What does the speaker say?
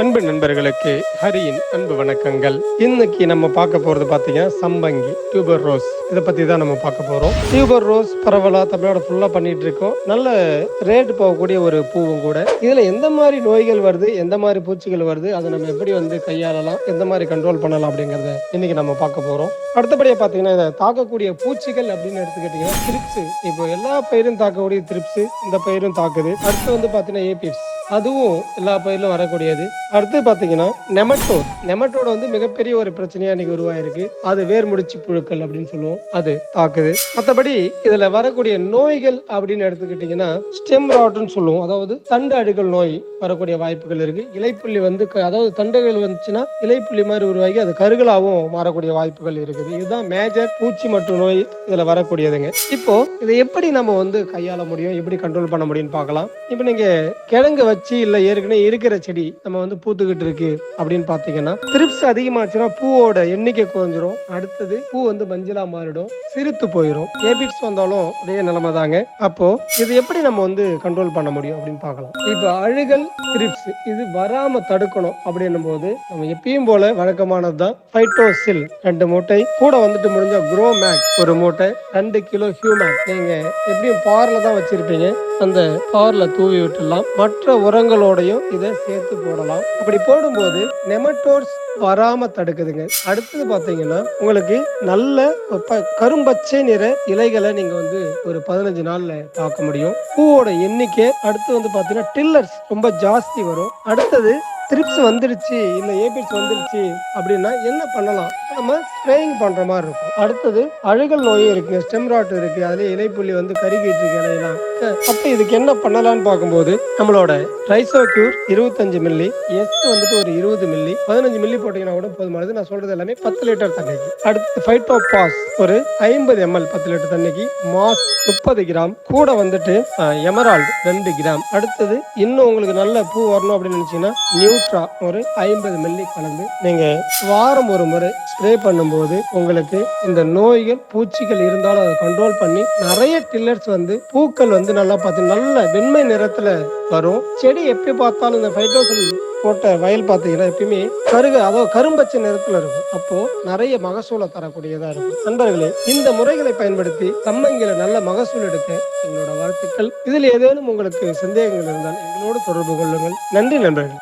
அன்பு நண்பர்களுக்கு ஹரியின் அன்பு வணக்கங்கள். இன்னைக்கு நம்ம பார்க்க போறது பாத்தீங்கன்னா சம்பங்கி டியூபர் ரோஸ் இதை பத்தி தான் நம்ம பார்க்க போறோம். டியூபர் ரோஸ் பரவலா தமிழ்நாடு ஃபுல்லா பண்ணிட்டு இருக்கோம். நல்ல ரேட் போகக்கூடிய ஒரு பூவும் கூட. இதுல எந்த மாதிரி நோய்கள் வருது எந்த மாதிரி பூச்சிகள் வருது அதை நம்ம எப்படி வந்து கையாளலாம் எந்த மாதிரி கண்ட்ரோல் பண்ணலாம் அப்படிங்கறத இன்னைக்கு நம்ம பார்க்க போறோம். அடுத்தபடியா பாத்தீங்கன்னா இதை தாக்கக்கூடிய பூச்சிகள் அப்படின்னு எடுத்துக்கிட்டீங்கன்னா திரிப்ஸ் இப்போ எல்லா பயிரும் தாக்கக்கூடிய திரிப்ஸ் இந்த பயிரும் தாக்குது. அடுத்து வந்து பாத்தீங்கன்னா ஏபிஎஸ் அதுவும் எல்லா பயிரிலும் வரக்கூடியது. அடுத்து பார்த்தீங்கன்னா நெமட்டோட் நெமட்டோட வந்து மிகப்பெரிய ஒரு பிரச்சனையா இன்னைக்கு உருவாயிருக்கு. அது வேர் முடிச்சு புழுக்கள் அப்படின்னு சொல்லுவோம். அது தாக்குது. மற்றபடி இதுல வரக்கூடிய நோய்கள் அப்படின்னு எடுத்துக்கிட்டீங்கன்னா ஸ்டெம் ராட்னு சொல்லுவோம். அதாவது தண்டு அழுகல் நோய் வரக்கூடிய வாய்ப்புகள் இருக்கு. இலைப்புள்ளி வந்து க- அதாவது தண்டுகள் வந்துச்சுன்னா இலைப்புள்ளி மாதிரி உருவாகி அது கருகலாகவும் மாறக்கூடிய வாய்ப்புகள் இருக்குது. இதுதான் மேஜர் பூச்சி மற்றும் நோய் இதுல வரக்கூடியதுங்க. இப்போ இதை எப்படி நம்ம வந்து கையாள முடியும்? எப்படி கண்ட்ரோல் பண்ண முடியும்னு பார்க்கலாம். இப்போ நீங்க கிழங்கு வச்சு இல்ல ஏற்கனவே இருக்கிற செடி நம்ம வந்து பூத்துக்கிட்டு இருக்கு அப்படின்னு பாத்தீங்கன்னா திரிப்ஸ் அதிகமாச்சுன்னா பூவோட எண்ணிக்கை குறைஞ்சிரும். அடுத்தது பூ வந்து மஞ்சளா மாறிடும் சிரித்து போயிடும் ஏபிட்ஸ் வந்தாலும் அதே நிலைமை தாங்க. அப்போ இது எப்படி நம்ம வந்து கண்ட்ரோல் பண்ண முடியும் அப்படின்னு பார்க்கலாம். இப்போ அழுகல் திரிப்ஸ் இது வராம தடுக்கணும் அப்படின்னும் போது நம்ம எப்பயும் போல வழக்கமானது தான் ஃபைட்டோசில் ரெண்டு மூட்டை கூட வந்துட்டு முடிஞ்ச குரோ மேக் ஒரு மூட்டை ரெண்டு கிலோ ஹியூமேக் நீங்க எப்படியும் பார்ல தான் வச்சிருப்பீங்க. அந்த பார்ல தூவி விட்டுடலாம். மற்ற உரங்களோடையும் இதை சேர்த்து போடலாம். அப்படி போடும்போது நெமட்டோர்ஸ் வராம தடுக்குதுங்க. அடுத்தது பாத்தீங்கன்னா உங்களுக்கு நல்ல ப- கரும்பச்சை நிற இலைகளை நீங்க வந்து ஒரு பதினஞ்சு நாள்ல பார்க்க முடியும். பூவோட எண்ணிக்கை அடுத்து வந்து பாத்தீங்கன்னா டில்லர்ஸ் ரொம்ப ஜாஸ்தி வரும். அடுத்தது த்ரிப்ஸ் வந்துருச்சு இல்ல ஏபிட்ஸ் வந்துடுச்சு அப்படின்னா என்ன பண்ணலாம்? நம்ம ஸ்ப்ரேயிங் பண்ற மாதிரி இருக்கும். அடுத்தது அழுகல் நோயும் இருக்கு ஸ்டெம் ராட் இருக்கு அதுல இலைப்புள்ளி வந்து கருகிட்டு இருக்கு இலையெல்லாம். அப்ப இதுக்கு என்ன பண்ணலாம்னு பார்க்கும்போது நம்மளோட ரைசோக்யூர் இருபத்தஞ்சு மில்லி எஸ் வந்துட்டு ஒரு இருபது மில்லி பதினஞ்சு மில்லி போட்டீங்கன்னா கூட போதுமானது நான் சொல்றது எல்லாமே பத்து லிட்டர் தண்ணிக்கு. அடுத்து ஃபைட்டோ பாஸ் ஒரு ஐம்பது எம்எல் பத்து லிட்டர் தண்ணிக்கு மாஸ் முப்பது கிராம் கூட வந்துட்டு எமரால்டு ரெண்டு கிராம். அடுத்தது இன்னும் உங்களுக்கு நல்ல பூ வரணும் அப்படின்னு நினைச்சீங்கன்னா நியூட்ரா ஒரு ஐம்பது மில்லி கலந்து நீங்க வாரம் ஒரு முறை ஸ்ப்ரே பண்ணும்போது உங்களுக்கு இந்த நோய்கள் பூச்சிகள் இருந்தாலும் அதை கண்ட்ரோல் பண்ணி நிறைய டில்லர்ஸ் வந்து பூக்கள் வந்து நல்லா பார்த்து நல்ல வெண்மை நிறத்துல வரும். செடி எப்படி பார்த்தாலும் இந்த ஃபைட்டோசில் போட்ட வயல் பார்த்தீங்கன்னா எப்பயுமே கருக அதோ கரும்பச்சை நிறத்துல இருக்கும். அப்போ நிறைய மகசூலை தரக்கூடியதா இருக்கும். நண்பர்களே இந்த முறைகளை பயன்படுத்தி சம்மங்கில நல்ல மகசூல் எடுக்க எங்களோட வாழ்த்துக்கள். இதில் ஏதேனும் உங்களுக்கு சந்தேகங்கள் இருந்தால் எங்களோடு தொடர்பு கொள்ளுங்கள். நன்றி நண்பர்கள்.